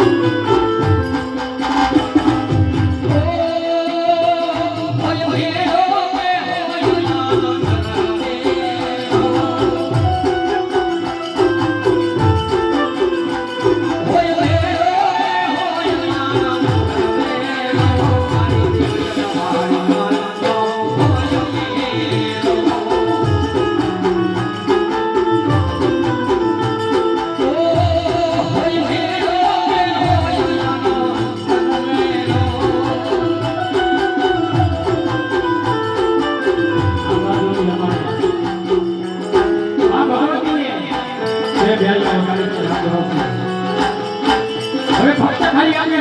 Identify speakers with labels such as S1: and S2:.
S1: Thank you. Jail ખાલી આજે